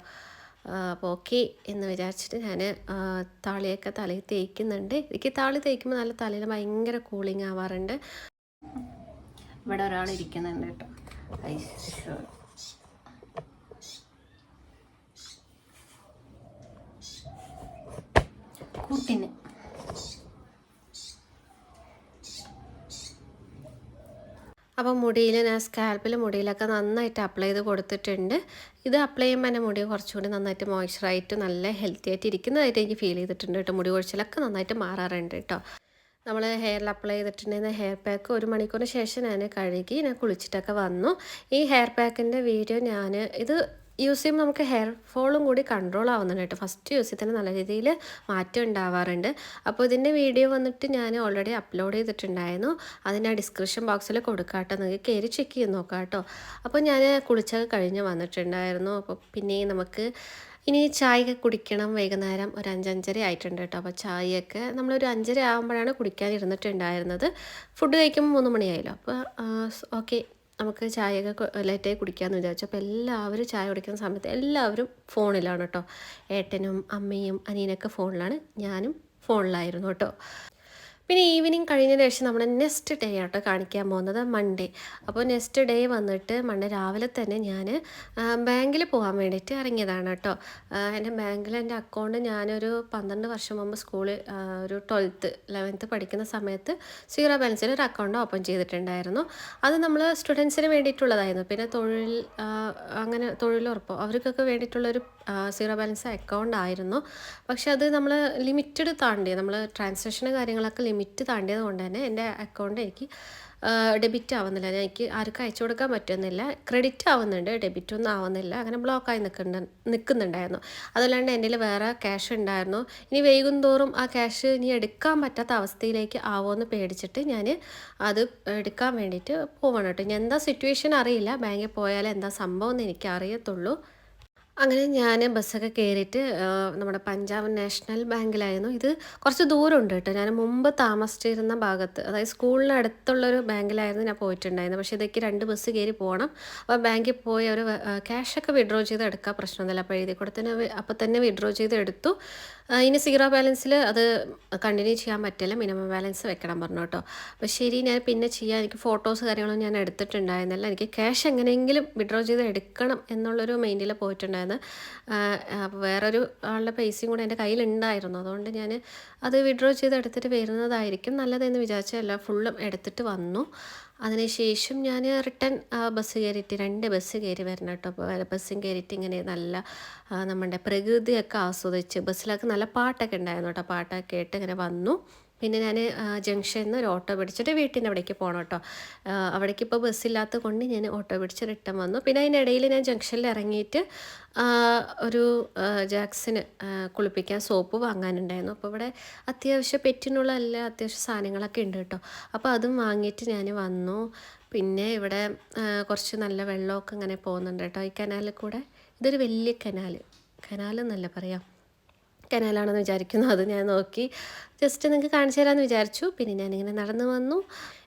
[SPEAKER 1] അപ്പോൾ ഓക്കെ എന്ന് വിചാരിച്ചിട്ട് ഞാൻ താളിയൊക്കെ തലയിൽ തേക്കുന്നുണ്ട്. എനിക്ക് താളി തേക്കുമ്പോൾ നല്ല തലയിൽ ഭയങ്കര കൂളിങ് ആവാറുണ്ട്. ഇവിടെ ഒരാൾ ഇരിക്കുന്നുണ്ട് കേട്ടോ. ഐശ്വര്യ കൂട്ടിന്. അപ്പോൾ മുടിയിൽ ഞാൻ സ്കാൽപ്പിൽ മുടിയിലൊക്കെ നന്നായിട്ട് അപ്ലൈ ചെയ്ത് കൊടുത്തിട്ടുണ്ട്. ഇത് അപ്ലൈ ചെയ്യുമ്പോൾ എന്റെ മുടി കുറച്ചുകൂടി നന്നായിട്ട് മോയ്സ്ചറായിട്ട് നല്ല ഹെൽത്തി ആയിട്ട് ഇരിക്കുന്നതായിട്ട് എനിക്ക് ഫീൽ ചെയ്തിട്ടുണ്ട് കേട്ടോ. മുടി കൊഴിച്ചിലൊക്കെ നന്നായിട്ട് മാറാറുണ്ട് കേട്ടോ. നമ്മൾ ഹെയറിൽ അപ്ലൈ ചെയ്തിട്ടുണ്ടെങ്കിൽ ഹെയർ പാക്ക് ഒരു മണിക്കൂറിന് ശേഷം ഞാൻ കഴുകി ഞാൻ കുളിച്ചിട്ടൊക്കെ വന്നു. ഈ ഹെയർ പാക്കിന്റെ വീഡിയോ ഞാൻ ഇത് യൂസ് ചെയ്യുമ്പോൾ നമുക്ക് ഹെയർ ഫോളും കൂടി കൺട്രോൾ ആവുന്നുണ്ട് കേട്ടോ. ഫസ്റ്റ് യൂസ് ചെയ്ത് തന്നെ നല്ല രീതിയിൽ മാറ്റം ഉണ്ടാവാറുണ്ട്. അപ്പോൾ ഇതിന്റെ വീഡിയോ വന്നിട്ട് ഞാൻ ഓൾറെഡി അപ്ലോഡ് ചെയ്തിട്ടുണ്ടായിരുന്നു. അതിന്റെ ഡിസ്ക്രിപ്ഷൻ ബോക്സിൽ കൊടുക്കാം കേട്ടോ. നിങ്ങൾക്ക് കയറി ചെക്ക് ചെയ്ത് നോക്കാം കേട്ടോ. അപ്പോൾ ഞാൻ കുളിച്ചൊക്കെ കഴിഞ്ഞ് വന്നിട്ടുണ്ടായിരുന്നു. അപ്പോൾ പിന്നെ നമുക്ക് ഇനി ചായയൊക്കെ കുടിക്കണം. വൈകുന്നേരം ഒരു അഞ്ചഞ്ചര ആയിട്ടുണ്ട് കേട്ടോ. അപ്പോൾ ചായയൊക്കെ നമ്മളൊരു അഞ്ചര ആകുമ്പോഴാണ് കുടിക്കാൻ ഇരുന്നിട്ടുണ്ടായിരുന്നത്. ഫുഡ് കഴിക്കുമ്പോൾ മൂന്ന് മണിയായല്ലോ. അപ്പോൾ ഓക്കെ. നമുക്ക് ചായയൊക്കെ ലേറ്റായി കുടിക്കാമെന്ന് വിചാരിച്ചു. അപ്പോൾ എല്ലാവരും ചായ കുടിക്കുന്ന സമയത്ത് എല്ലാവരും ഫോണിലാണ് കേട്ടോ. ഏട്ടനും അമ്മയും അനിയനൊക്കെ ഫോണിലാണ്. ഞാനും ഫോണിലായിരുന്നു കേട്ടോ. പിന്നെ ഈവനിങ് കഴിഞ്ഞതിന് ശേഷം നമ്മുടെ നെക്സ്റ്റ് ഡേ ആട്ടോ കാണിക്കാൻ പോകുന്നത് മൺഡേ അപ്പോൾ നെക്സ്റ്റ് ഡേ വന്നിട്ട് മൺഡേ രാവിലെ തന്നെ ഞാൻ ബാങ്കിൽ പോകാൻ വേണ്ടിയിട്ട് ഇറങ്ങിയതാണ് കേട്ടോ എന്റെ ബാങ്കിൽ എന്റെ അക്കൗണ്ട് ഞാനൊരു പന്ത്രണ്ട് വർഷം മുമ്പ് സ്കൂളിൽ ഒരു ട്വൽത്ത് ലെവൻത്ത് പഠിക്കുന്ന സമയത്ത് സീറോ ബാലൻസിൽ ഒരു അക്കൗണ്ട് ഓപ്പൺ ചെയ്തിട്ടുണ്ടായിരുന്നു. അത് നമ്മൾ സ്റ്റുഡൻസിന് വേണ്ടിയിട്ടുള്ളതായിരുന്നു. പിന്നെ തൊഴിൽ അങ്ങനെ തൊഴിലുറപ്പോ അവർക്കൊക്കെ വേണ്ടിയിട്ടുള്ളൊരു സീറോ ബാലൻസ് അക്കൗണ്ട് ആയിരുന്നു. പക്ഷേ അത് നമ്മൾ ലിമിറ്റഡ് താണ്ടി നമ്മൾ ട്രാൻസാക്ഷൻ കാര്യങ്ങളൊക്കെ ലിമിറ്റ് താണ്ടിയത് കൊണ്ട് തന്നെ എന്റെ അക്കൗണ്ട് എനിക്ക് ഡെബിറ്റ് ആവുന്നില്ല. എനിക്ക് ആർക്കും അയച്ചു കൊടുക്കാൻ പറ്റുന്നില്ല. ക്രെഡിറ്റ് ആവുന്നുണ്ട് ഡെബിറ്റ് ഒന്നും ആവുന്നില്ല. അങ്ങനെ ബ്ലോക്കായി നിൽക്കുന്നുണ്ട് നിൽക്കുന്നുണ്ടായിരുന്നു. അതല്ലാണ്ട് എന്റെ വേറെ ക്യാഷ് ഉണ്ടായിരുന്നു. ഇനി വൈകുന്തോറും ആ ക്യാഷ് ഇനി എടുക്കാൻ പറ്റാത്ത അവസ്ഥയിലേക്ക് ആവുമെന്ന് പേടിച്ചിട്ട് ഞാൻ അത് എടുക്കാൻ വേണ്ടിയിട്ട് പോവണം കേട്ടോ. ഇനി എന്താ സിറ്റുവേഷൻ അറിയില്ല. ബാങ്കിൽ പോയാൽ എന്താ സംഭവം എന്ന് എനിക്ക് അറിയത്തുള്ളൂ അങ്ങനെ ഞാൻ ബസ്സൊക്കെ കയറിയിട്ട് നമ്മുടെ പഞ്ചാബ് നാഷണൽ ബാങ്കിലായിരുന്നു. ഇത് കുറച്ച് ദൂരമുണ്ട് കേട്ടോ. ഞാൻ മുമ്പ് താമസിച്ചിരുന്ന ഭാഗത്ത് അതായത് സ്കൂളിന് അടുത്തുള്ളൊരു ബാങ്കിലായിരുന്നു ഞാൻ പോയിട്ടുണ്ടായിരുന്നത്. പക്ഷേ ഇതൊക്കെ രണ്ട് ബസ് കയറി പോകണം. അപ്പോൾ ബാങ്കിൽ പോയി അവർ ക്യാഷൊക്കെ വിഡ്രോ ചെയ്ത് എടുക്കാൻ പ്രശ്നമൊന്നുമില്ല. അപ്പോൾ എഴുതി കൂടെ തന്നെ അപ്പോൾ തന്നെ വിഡ്രോ ചെയ്ത് എടുത്തു. ഇനി സീറോ ബാലൻസിൽ അത് കണ്ടിന്യൂ ചെയ്യാൻ പറ്റില്ല. മിനിമം ബാലൻസ് വെക്കണം പറഞ്ഞു കേട്ടോ. അപ്പോൾ ശരി ഞാൻ പിന്നെ ചെയ്യാൻ എനിക്ക് ഫോട്ടോസ് കാര്യങ്ങളൊന്നും ഞാൻ എടുത്തിട്ടുണ്ടായിരുന്നില്ല. എനിക്ക് ക്യാഷ് എങ്ങനെയെങ്കിലും വിഡ്രോ ചെയ്ത് എടുക്കണം എന്നുള്ളൊരു മൈൻഡിൽ പോയിട്ടുണ്ടായിരുന്നു. അപ്പോൾ വേറൊരു ആളുടെ പൈസയും കൂടെ എന്റെ കയ്യിലുണ്ടായിരുന്നു. അതുകൊണ്ട് ഞാൻ അത് വിഡ്രോ ചെയ്ത് എടുത്തിട്ട് വരുന്നതായിരിക്കും നല്ലതെന്ന് വിചാരിച്ചല്ല ഫുള്ളും എടുത്തിട്ട് വന്നു. അതിനുശേഷം ഞാൻ റിട്ടേൺ ബസ് കയറിയിട്ട് രണ്ട് ബസ് കയറി വരണം കേട്ടോ. ബസ്സും കയറിയിട്ട് ഇങ്ങനെ നല്ല നമ്മുടെ പ്രകൃതിയൊക്കെ ആസ്വദിച്ച് ബസ്സിലൊക്കെ നല്ല പാട്ടൊക്കെ ഉണ്ടായിരുന്നു കേട്ടോ. പാട്ടൊക്കെ കേട്ട് ഇങ്ങനെ വന്നു. പിന്നെ ഞാൻ ജംഗ്ഷനിൽ നിന്ന് ഒരു ഓട്ടോ പിടിച്ചിട്ട് വീട്ടിന്റെ അവിടേക്ക് പോകണം കേട്ടോ അവിടേക്ക് ഇപ്പോൾ ബസ്സില്ലാത്ത കൊണ്ട് ഞാൻ ഓട്ടോ പിടിച്ച് റിട്ടേൺ വന്നു. പിന്നെ അതിനിടയിൽ ഞാൻ ജംഗ്ഷനിൽ ഇറങ്ങിയിട്ട് ഒരു ജാക്സിന് കുളിപ്പിക്കാൻ സോപ്പ് വാങ്ങാനുണ്ടായിരുന്നു. അപ്പോൾ ഇവിടെ അത്യാവശ്യം പെറ്റിനുള്ള എല്ലാ അത്യാവശ്യം സാധനങ്ങളൊക്കെ ഉണ്ട് കേട്ടോ അപ്പോൾ അതും വാങ്ങിയിട്ട് ഞാൻ വന്നു. പിന്നെ ഇവിടെ കുറച്ച് നല്ല വെള്ളമൊക്കെ ഇങ്ങനെ പോകുന്നുണ്ട് കേട്ടോ ഈ കനാലിൽ കൂടെ ഇതൊരു വലിയ കനാൽ എന്നല്ല പറയാം. കനാലാണെന്ന് വിചാരിക്കുന്നു. അത് ഞാൻ നോക്കി. ജസ്റ്റ് നിങ്ങൾക്ക് കാണിച്ചു തരാമെന്ന് വിചാരിച്ചു. പിന്നെ ഞാനിങ്ങനെ നടന്നു വന്നു.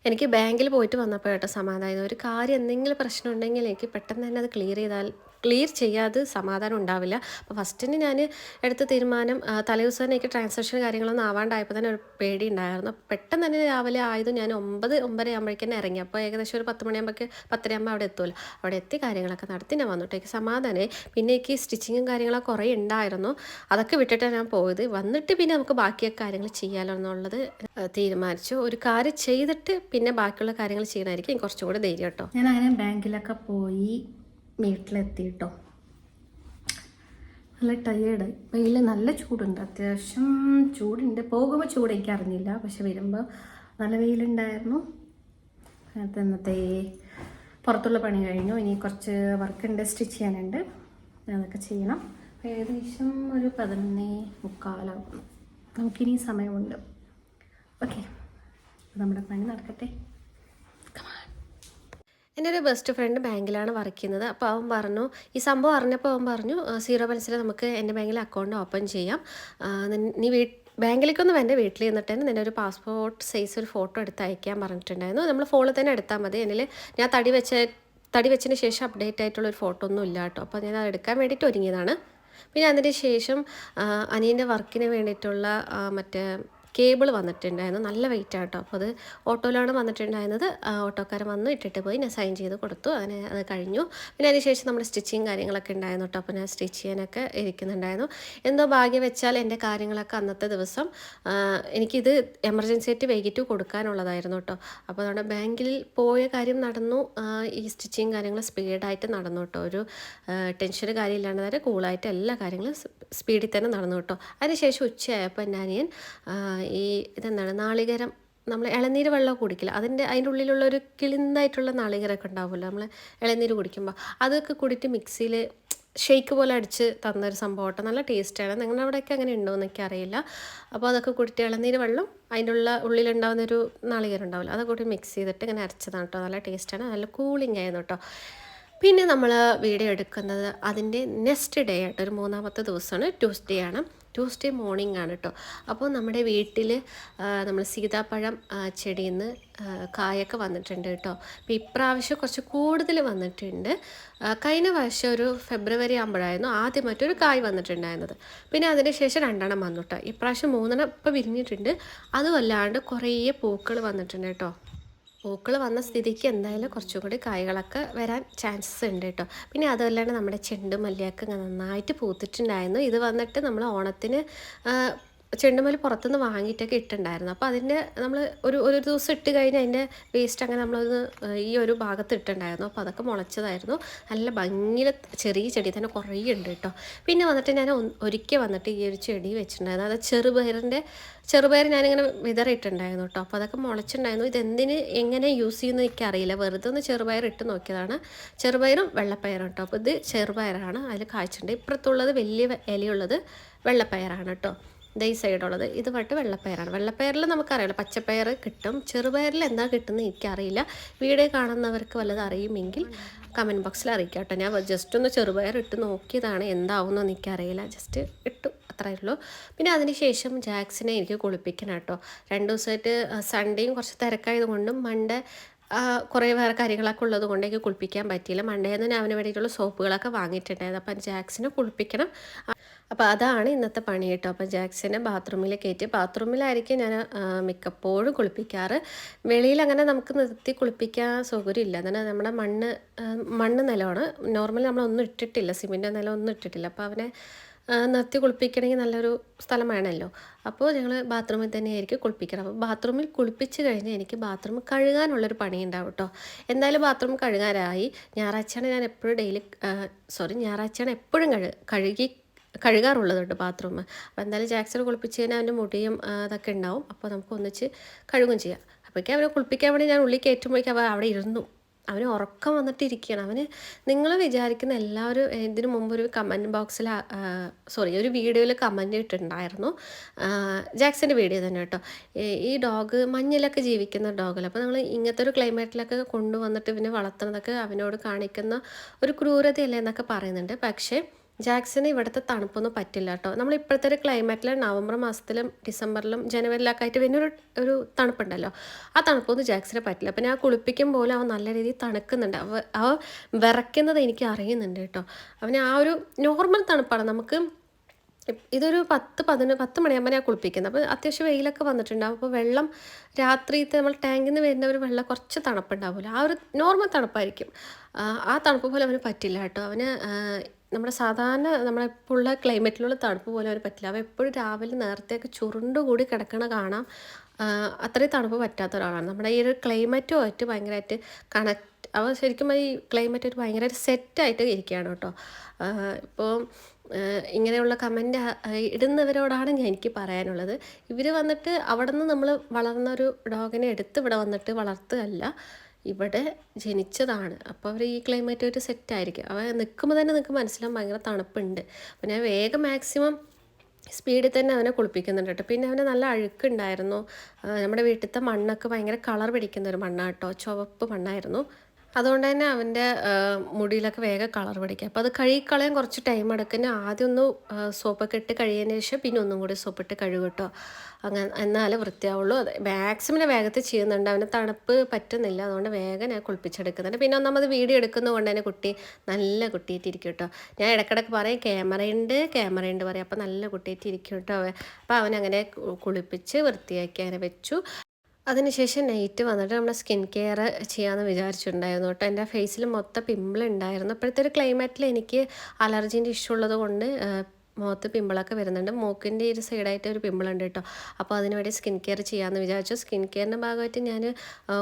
[SPEAKER 1] എനിക്ക് ബാങ്കിൽ പോയിട്ട് വന്നപ്പോൾ കേട്ടോ സമാധാനം. ഒരു കാര്യം എന്തെങ്കിലും പ്രശ്നം ഉണ്ടെങ്കിൽ എനിക്ക് പെട്ടെന്ന് തന്നെ അത് ക്ലിയർ ചെയ്താൽ ക്ലിയർ ചെയ്യാതെ സമാധാനം ഉണ്ടാവില്ല. അപ്പോൾ ഫസ്റ്റിന് ഞാൻ എടുത്ത തീരുമാനം തലേദിവസം തന്നെ എനിക്ക് ട്രാൻസാക്ഷൻ കാര്യങ്ങളൊന്നും ആവാണ്ടായപ്പോൾ തന്നെ ഒരു പേടി ഉണ്ടായിരുന്നു പെട്ടെന്ന് തന്നെ രാവിലെ ആയത് ഞാൻ ഒമ്പത് ഒമ്പത് ആകുമ്പോഴേക്കും ഇറങ്ങി. അപ്പോൾ ഏകദേശം ഒരു പത്ത് മണിയാകുമ്പോഴേക്ക് പത്തരയാകുമ്പോൾ അവിടെ എത്തുമല്ലോ അവിടെ എത്തി കാര്യങ്ങളൊക്കെ നടത്തി ഞാൻ വന്നിട്ട് എനിക്ക് സമാധാനമായി പിന്നെ എനിക്ക് സ്റ്റിച്ചിങ്ങും കാര്യങ്ങളൊക്കെ കുറേ ഉണ്ടായിരുന്നു. അതൊക്കെ വിട്ടിട്ടാണ് ഞാൻ പോയത്. വന്നിട്ട് പിന്നെ നമുക്ക് ബാക്കിയൊക്കെ കാര്യങ്ങൾ ചെയ്യാമല്ലോ എന്നുള്ളത് തീരുമാനിച്ചു. ഒരു കാര്യം ചെയ്തിട്ട് പിന്നെ ബാക്കിയുള്ള കാര്യങ്ങൾ ചെയ്യണമായിരിക്കും. കുറച്ചും കൂടെ ധൈര്യം കേട്ടോ
[SPEAKER 2] ഞാൻ അങ്ങനെ ബാങ്കിലൊക്കെ പോയി വീട്ടിലെത്തി കേട്ടോ നല്ല ടയേർഡായി വെയിൽ നല്ല ചൂടുണ്ട്. അത്യാവശ്യം ചൂടുണ്ട്. പോകുമ്പോൾ ചൂട് എനിക്ക് അറിഞ്ഞില്ല. പക്ഷെ വരുമ്പോൾ നല്ല വെയിലുണ്ടായിരുന്നു. അത് ഇന്നത്തെ പുറത്തുള്ള പണി കഴിഞ്ഞു. ഇനി കുറച്ച് വർക്കുണ്ട് സ്റ്റിച്ച് ചെയ്യാനുണ്ട്. അതൊക്കെ ചെയ്യണം. ഏകദേശം ഒരു പതിനൊന്നേ മുക്കാലാവും നമുക്കിനി സമയമുണ്ട്. ഓക്കെ നമ്മുടെ പണി നടക്കട്ടെ.
[SPEAKER 1] എന്റെ ഒരു ബെസ്റ്റ് ഫ്രണ്ട് ബാങ്കിലാണ് വർക്ക് ചെയ്യുന്നത്. അപ്പോൾ അവൻ പറഞ്ഞു ഈ സംഭവം അറിഞ്ഞപ്പോൾ അവൻ പറഞ്ഞു സീറോ ബാലൻസിൽ നമുക്ക് എന്റെ ബാങ്കിൽ അക്കൗണ്ട് ഓപ്പൺ ചെയ്യാം. നീ വീ ബാങ്കിലേക്കൊന്നും എന്റെ വീട്ടിൽ നിന്നിട്ട് തന്നെ ഒരു പാസ്പോർട്ട് സൈസ് ഒരു ഫോട്ടോ എടുത്ത് അയക്കാൻ പറഞ്ഞിട്ടുണ്ടായിരുന്നു. നമ്മൾ ഫോണിൽ തന്നെ എടുത്താൽ മതി. എന്നിൽ ഞാൻ തടി വെച്ച തടി വെച്ചതിന് ശേഷം അപ്ഡേറ്റ് ആയിട്ടുള്ള ഒരു ഫോട്ടോ ഒന്നും ഇല്ല കേട്ടോ. അപ്പോൾ ഞാൻ അത് എടുക്കാൻ വേണ്ടിയിട്ട് ഒരുങ്ങിയതാണ്. പിന്നെ അതിന് ശേഷം അനിയന്റെ വർക്കിന് വേണ്ടിയിട്ടുള്ള മറ്റേ കേബിൾ വന്നിട്ടുണ്ടായിരുന്നു. നല്ല വെയിറ്റ് ആട്ടോ അപ്പോൾ അത് ഓട്ടോയിലാണ് വന്നിട്ടുണ്ടായിരുന്നത്. ഓട്ടോക്കാരൻ വന്നു ഇട്ടിട്ട് പോയി. ഞാൻ സൈൻ ചെയ്ത് കൊടുത്തു. അങ്ങനെ അത് കഴിഞ്ഞു. പിന്നെ അതിനുശേഷം നമ്മുടെ സ്റ്റിച്ചിങ് കാര്യങ്ങളൊക്കെ ഉണ്ടായിരുന്നു കേട്ടോ. അപ്പോൾ ഞാൻ സ്റ്റിച്ച് ചെയ്യാനൊക്കെ ഇരിക്കുന്നുണ്ടായിരുന്നു. എന്തോ ഭാഗ്യം വെച്ചാൽ എന്റെ കാര്യങ്ങളൊക്കെ അന്നത്തെ ദിവസം എനിക്കിത് എമർജൻസി ആയിട്ട് വൈകിട്ട് കൊടുക്കാനുള്ളതായിരുന്നു കേട്ടോ. അപ്പോൾ അതുകൊണ്ട് ബാങ്കിൽ പോയ കാര്യം നടന്നു. ഈ സ്റ്റിച്ചിങ് കാര്യങ്ങൾ സ്പീഡായിട്ട് നടന്നു കേട്ടോ. ഒരു ടെൻഷൻ കാര്യമില്ലാണ്ട് തന്നെ കൂളായിട്ട് എല്ലാ കാര്യങ്ങളും സ്പീഡിൽ തന്നെ നടന്നു കേട്ടോ. അതിനുശേഷം ഉച്ചയായപ്പോൾ എന്റെ അനിയൻ ഈ ഇതെന്താണ്? നാളികേരം നമ്മൾ ഇളനീര് വെള്ളം കുടിക്കില്ല. അതിന്റെ അതിന്റെ ഉള്ളിലുള്ള ഒരു കിളിന്തായിട്ടുള്ള നാളികേരമൊക്കെ ഉണ്ടാവുമല്ലോ. നമ്മൾ ഇളനീര് കുടിക്കുമ്പോൾ അതൊക്കെ കൂടിയിട്ട് മിക്സിയിൽ ഷെയ്ക്ക് പോലെ അടിച്ച് തന്നൊരു സംഭവം കേട്ടോ. നല്ല ടേസ്റ്റാണ്. നിങ്ങളുടെ അവിടെയൊക്കെ അങ്ങനെ ഉണ്ടോ എന്നൊക്കെ അറിയില്ല. അപ്പോൾ അതൊക്കെ കൂടിയിട്ട് ഇളനീര് വെള്ളം അതിന്റെ ഉള്ള ഉള്ളിലുണ്ടാകുന്നൊരു നാളികേരം ഉണ്ടാവില്ല അതൊക്കെ കൂടി മിക്സ് ചെയ്തിട്ട് ഇങ്ങനെ അരച്ചതാണ് കേട്ടോ. നല്ല ടേസ്റ്റാണ്. നല്ല കൂളിംഗ് ആയിരുന്നു കേട്ടോ. പിന്നെ നമ്മൾ വീഡിയോ എടുക്കുന്നത് അതിന്റെ നെക്സ്റ്റ് ഡേ ആയിട്ട് ഒരു മൂന്നാമത്തെ ദിവസമാണ് ട്യൂസ്ഡേ ആണ്. ട്യൂസ്ഡേ മോർണിംഗ് ആണ് കേട്ടോ അപ്പോൾ നമ്മുടെ വീട്ടിൽ നമ്മൾ സീതാപ്പഴം ചെടിയിൽ നിന്ന് കായൊക്കെ വന്നിട്ടുണ്ട് കേട്ടോ അപ്പോൾ ഇപ്രാവശ്യം കുറച്ച് കൂടുതൽ വന്നിട്ടുണ്ട്. കഴിഞ്ഞ വർഷം ഒരു ഫെബ്രുവരി ആകുമ്പോഴായിരുന്നു ആദ്യം മറ്റൊരു കായ് വന്നിട്ടുണ്ടായിരുന്നത്. പിന്നെ അതിന് ശേഷം രണ്ടെണ്ണം വന്നു കേട്ടോ ഇപ്രാവശ്യം മൂന്നെണ്ണം ഇപ്പോൾ വിരിഞ്ഞിട്ടുണ്ട്. അതുമല്ലാണ്ട് കുറേ പൂക്കൾ വന്നിട്ടുണ്ട് കേട്ടോ പൂക്കൾ വന്ന സ്ഥിതിക്ക് എന്തായാലും കുറച്ചും കൂടി കായ്കളൊക്കെ വരാൻ ചാൻസസ് ഉണ്ട് കേട്ടോ പിന്നെ അതുമല്ലാണ്ട് നമ്മുടെ ചെണ്ടുമല്ലിയൊക്കെ നന്നായിട്ട് പൂത്തിട്ടുണ്ടായിരുന്നു. ഇത് വന്നിട്ട് നമ്മൾ ഓണത്തിന് ചെണ്ടുമല്ലി പുറത്തുനിന്ന് വാങ്ങിയിട്ടൊക്കെ ഇട്ടുണ്ടായിരുന്നു അപ്പോൾ അതിന്റെ നമ്മൾ ഒരു ഒരു ദിവസം ഇട്ട് കഴിഞ്ഞ് അതിന്റെ വേസ്റ്റ് അങ്ങനെ നമ്മളൊന്ന് ഈ ഒരു ഭാഗത്ത് ഇട്ടുണ്ടായിരുന്നു അപ്പോൾ അതൊക്കെ മുളച്ചതായിരുന്നു. നല്ല ഭംഗിയിൽ ചെറിയ ചെടി തന്നെ കുറേ ഉണ്ട് കേട്ടോ. പിന്നെ വന്നിട്ട് ഞാൻ ഒരിക്കൽ വന്നിട്ട് ഈ ഒരു ചെടി വെച്ചിട്ടുണ്ടായിരുന്നു. അത് ചെറുപയറിന്റെ ചെറുപയർ ഞാനിങ്ങനെ വിതറിയിട്ടുണ്ടായിരുന്നു കേട്ടോ. അപ്പോൾ അതൊക്കെ മുളച്ചിട്ടുണ്ടായിരുന്നു. ഇതെന്തിന് എങ്ങനെ യൂസ് ചെയ്യുന്ന എനിക്കറിയില്ല. വെറുതെ ഒന്ന് ചെറുപയർ ഇട്ട് നോക്കിയതാണ്. ചെറുപയറും വെള്ളപ്പയറും കേട്ടോ. അപ്പോൾ ഇത് ചെറുപയറാണ്. അതിൽ കായ്ച്ചിട്ടുണ്ട്. ഇപ്പുറത്തുള്ളത് വലിയ ഇലയുള്ളത് വെള്ളപ്പയറാണ് കേട്ടോ. ഈ സൈഡുള്ളത് ഇത് വട്ട് വെള്ളപ്പയറാണ്. വെള്ളപ്പയറിൽ നമുക്കറിയാലോ പച്ചപ്പയർ കിട്ടും. ചെറുപയറിൽ എന്താ കിട്ടുന്നത് എനിക്കറിയില്ല. വീഡിയോ കാണുന്നവർക്ക് വല്ലത് അറിയുമെങ്കിൽ കമന്റ് ബോക്സിൽ അറിയിക്കാം കേട്ടോ. ഞാൻ ജസ്റ്റ് ഒന്ന് ചെറുപയർ ഇട്ട് നോക്കിയതാണ് എന്താവുമെന്ന് എനിക്കറിയില്ല. ജസ്റ്റ് ഇട്ടു അത്രയേ ഉള്ളൂ. പിന്നെ അതിനുശേഷം ജാക്സിനെ എനിക്ക് കുളിപ്പിക്കണം കേട്ടോ. രണ്ട് ദിവസമായിട്ട് സൺഡേയും കുറച്ച് തിരക്കായത് കൊണ്ടും മൺഡേ കുറേ വേറെ കാര്യങ്ങളൊക്കെ ഉള്ളത് കൊണ്ട് എനിക്ക് കുളിപ്പിക്കാൻ പറ്റിയില്ല. മണ്ടേന്ന് ഞാൻ അവന് വേണ്ടിയിട്ടുള്ള സോപ്പുകളൊക്കെ വാങ്ങിയിട്ടുണ്ടായിരുന്നു. അപ്പം ജാക്സിനെ കുളിപ്പിക്കണം. അപ്പോൾ അതാണ് ഇന്നത്തെ പണി കേട്ടോ. അപ്പോൾ ജാക്സിനെ ബാത്റൂമിൽ കയറ്റി ബാത്റൂമിലായിരിക്കും ഞാൻ മിക്കപ്പോഴും കുളിപ്പിക്കാറ്. വെളിയിൽ അങ്ങനെ നമുക്ക് നിർത്തി കുളിപ്പിക്കാൻ സൗകര്യമില്ല. എന്നാൽ നമ്മുടെ മണ്ണ് മണ്ണ് നിലമാണ്. നോർമലി നമ്മളൊന്നും ഇട്ടിട്ടില്ല സിമെന്റ് നിലം ഒന്നും ഇട്ടിട്ടില്ല. അപ്പോൾ അവനെ നിർത്തി കുളിപ്പിക്കണമെങ്കിൽ നല്ലൊരു സ്ഥലം വേണമല്ലോ. അപ്പോൾ ഞങ്ങൾ ബാത്റൂമിൽ തന്നെയായിരിക്കും കുളിപ്പിക്കണം അപ്പോൾ ബാത്റൂമിൽ കുളിപ്പിച്ച് കഴിഞ്ഞാൽ എനിക്ക് ബാത്റൂം കഴുകാനുള്ളൊരു പണി ഉണ്ടാവും കേട്ടോ. എന്തായാലും ബാത്റൂം കഴുകാനായി ഞായറാഴ്ചയാണ് ഞാൻ എപ്പോഴും ഡെയിലി സോറി ഞായറാഴ്ചയാണ് എപ്പോഴും കഴു കഴുകി കഴുകാറുള്ളത് കേട്ടോ ബാത്റൂം അപ്പോൾ എന്തായാലും ജാക്സൺ കുളിപ്പിച്ച് കഴിഞ്ഞാൽ അവന്റെ മുടിയും അതൊക്കെ ഉണ്ടാവും. അപ്പോൾ നമുക്ക് ഒന്നിച്ച് കഴുകും ചെയ്യാം. അപ്പോഴേക്കും അവനെ കുളിപ്പിക്കാൻ വേണ്ടി ഞാൻ ഉള്ളിൽ കയറ്റുമ്പോഴേക്കും അവ അവിടെ ഇരുന്നു. അവന് ഉറക്കം വന്നിട്ടിരിക്കുകയാണ്. അവന് നിങ്ങൾ വിചാരിക്കുന്ന എല്ലാവരും ഇതിനു മുമ്പ് ഒരു കമന്റ് ബോക്സിൽ സോറി ഒരു വീഡിയോയിൽ കമന്റ് ഇട്ടിട്ടുണ്ടായിരുന്നു. ജാക്സന്റെ വീഡിയോ തന്നെ കേട്ടോ. ഈ- ഈ ഡോഗ് മഞ്ഞിലൊക്കെ ജീവിക്കുന്ന ഡോഗല്ല അപ്പോൾ നമ്മൾ ഇങ്ങനത്തെ ഒരു ക്ലൈമറ്റിലൊക്കെ കൊണ്ടുവന്നിട്ട് ഇവനെ വളർത്തുന്നതൊക്കെ അവനോട് കാണിക്കുന്ന ഒരു ക്രൂരതയല്ലേ എന്നൊക്കെ പറയുന്നുണ്ട്. പക്ഷേ ജാക്സന് ഇവിടുത്തെ തണുപ്പൊന്നും പറ്റില്ല കേട്ടോ. നമ്മൾ ഇപ്പോഴത്തെ ഒരു ക്ലൈമറ്റിൽ നവംബർ മാസത്തിലും ഡിസംബറിലും ജനുവരിലൊക്കെ ആയിട്ട് വലിയൊരു ഒരു തണുപ്പുണ്ടല്ലോ. ആ തണുപ്പൊന്നും ജാക്സിന് പറ്റില്ല. അപ്പം ഞാൻ കുളിപ്പിക്കും പോലും അവൻ നല്ല രീതിയിൽ തണുക്കുന്നുണ്ട്. അവ അവ വിറയ്ക്കുന്നത് എനിക്ക് അറിയുന്നുണ്ട് കേട്ടോ. അവന് ആ ഒരു നോർമൽ തണുപ്പാണ്. നമുക്ക് ഇതൊരു പത്ത് പതിനൊന്ന് പത്ത് മണിയാകുമ്പോൾ ഞാൻ കുളിപ്പിക്കുന്നത്. അപ്പോൾ അത്യാവശ്യം വെയിലൊക്കെ വന്നിട്ടുണ്ടാവും. അപ്പോൾ വെള്ളം രാത്രിയിലത്തെ നമ്മൾ ടാങ്കിൽ നിന്ന് വരുന്ന ഒരു വെള്ളം കുറച്ച് തണുപ്പുണ്ടാവില്ല ആ ഒരു നോർമൽ തണുപ്പായിരിക്കും. ആ, തണുപ്പ് പോലെ അവന് പറ്റില്ല കേട്ടോ. അവന് നമ്മുടെ സാധാരണ നമ്മുടെ ഇപ്പോഴുള്ള ക്ലൈമറ്റിലുള്ള തണുപ്പ് പോലെ അവർ പറ്റില്ല. അവ എപ്പോഴും രാവിലെ നേരത്തെയൊക്കെ ചുരുണ്ടുകൂടി കിടക്കണ കാണാം. അത്രയും തണുപ്പ് പറ്റാത്ത ഒരാളാണ്. നമ്മുടെ ഈ ഒരു ക്ലൈമറ്റുമായിട്ട് ഭയങ്കരമായിട്ട് കണക്ട് അവ ശരിക്കും ഈ ക്ലൈമറ്റ് ഒരു ഭയങ്കരമായിട്ട് സെറ്റായിട്ട് ഇരിക്കുകയാണ് കേട്ടോ. ഇപ്പോൾ ഇങ്ങനെയുള്ള കമന്റ് ഇടുന്നവരോടാണ് ഞാൻ എനിക്ക് പറയാനുള്ളത്. ഇവർ വന്നിട്ട് അവിടെ നിന്ന് നമ്മൾ വളർന്ന ഒരു ഡോഗിനെ എടുത്ത് ഇവിടെ വന്നിട്ട് വളർത്തുകയല്ല. ഇവിടെ ജനിച്ചതാണ്. അപ്പോൾ അവർ ഈ ക്ലൈമറ്റ് ഒരു സെറ്റായിരിക്കും അവ നിൽക്കുമ്പോൾ തന്നെ നിങ്ങൾക്ക് മനസ്സിലാവും ഭയങ്കര തണുപ്പുണ്ട്. അപ്പോൾ ഞാൻ വേഗം മാക്സിമം സ്പീഡിൽ തന്നെ അവനെ കുളിപ്പിക്കുന്നുണ്ട് കേട്ടോ. പിന്നെ അവനെ നല്ല അഴുക്കുണ്ടായിരുന്നു. നമ്മുടെ വീട്ടിലത്തെ മണ്ണൊക്കെ ഭയങ്കര കളർ പിടിക്കുന്ന ഒരു മണ്ണാട്ടോ ചുവപ്പ് മണ്ണായിരുന്നു. അതുകൊണ്ട് തന്നെ അവന്റെ മുടിയിലൊക്കെ വേഗം കളർ പിടിക്കുക അപ്പോൾ അത് കഴുകിക്കളയാൻ കുറച്ച് ടൈം എടുക്കുന്ന ആദ്യം ഒന്ന് സോപ്പൊക്കെ ഇട്ട് കഴിയുന്ന ശേഷം പിന്നെ ഒന്നും കൂടി സോപ്പിട്ട് കഴുകട്ടോ കേട്ടോ. അങ്ങനെ എന്നാലേ വൃത്തിയാവുള്ളൂ. മാക്സിമം വേഗത്തിൽ ചെയ്യുന്നുണ്ട്. അവന് തണുപ്പ് പറ്റുന്നില്ല. അതുകൊണ്ട് വേഗം ഞാൻ കുളിപ്പിച്ചെടുക്കുന്നുണ്ട്. പിന്നെ ഒന്നാമത് വീഡിയോ എടുക്കുന്നത് കൊണ്ട് തന്നെ കുട്ടി നല്ല കുട്ടിയായിട്ടിരിക്കും കേട്ടോ. ഞാൻ ഇടയ്ക്കിടയ്ക്ക് പറയും ക്യാമറയുണ്ട് ക്യാമറയുണ്ട് പറയും. അപ്പോൾ നല്ല കുട്ടിയായിട്ടിരിക്കും കേട്ടോ അപ്പോൾ അവനങ്ങനെ കുളിപ്പിച്ച് വൃത്തിയാക്കി അങ്ങനെ വെച്ചു. അതിനുശേഷം നൈറ്റ് വന്നിട്ട് നമ്മുടെ സ്കിൻ കെയർ ചെയ്യാമെന്ന് വിചാരിച്ചിട്ടുണ്ടായിരുന്നു കേട്ടോ. എന്റെ ഫേസിൽ മൊത്തം പിമ്പിൾ ഉണ്ടായിരുന്നു അപ്പോഴത്തെ ഒരു ക്ലൈമറ്റിൽ എനിക്ക് അലർജീന്റെ ഇഷ്യൂ ഉള്ളത് കൊണ്ട് മുഖത്ത് പിമ്പിളൊക്കെ വരുന്നുണ്ട്. മൂക്കിന്റെ ഒരു സൈഡായിട്ട് ഒരു പിമ്പിളുണ്ട് കേട്ടോ. അപ്പോൾ അതിന് വേണ്ടി സ്കിൻ കെയർ ചെയ്യാമെന്ന് വിചാരിച്ചു. സ്കിൻ കെയറിന്റെ ഭാഗമായിട്ട് ഞാൻ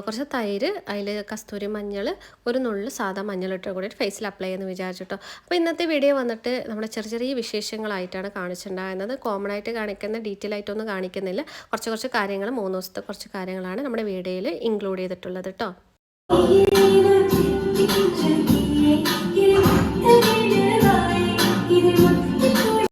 [SPEAKER 1] കുറച്ച് തൈര് അതിൽ കസ്തൂരി മഞ്ഞൾ ഒരു നുള്ളു സാധാ മഞ്ഞളിട്ട് കൂടി ഫേസിൽ അപ്ലൈ ചെയ്യാമെന്ന് വിചാരിച്ചു കേട്ടോ. അപ്പോൾ ഇന്നത്തെ വീഡിയോ വന്നിട്ട് നമ്മുടെ ചെറിയ ചെറിയ വിശേഷങ്ങളായിട്ടാണ് കാണിച്ചിട്ടുണ്ടായിരുന്നത്. കോമൺ ആയിട്ട് കാണിക്കുന്ന ഡീറ്റെയിൽ ആയിട്ടൊന്നും കാണിക്കുന്നില്ല. കുറച്ച് കുറച്ച് കാര്യങ്ങൾ മൂന്ന് ദിവസത്തെ കുറച്ച് കാര്യങ്ങളാണ് നമ്മുടെ വീഡിയോയിൽ ഇൻക്ലൂഡ് ചെയ്തിട്ടുള്ളത് കേട്ടോ ീ.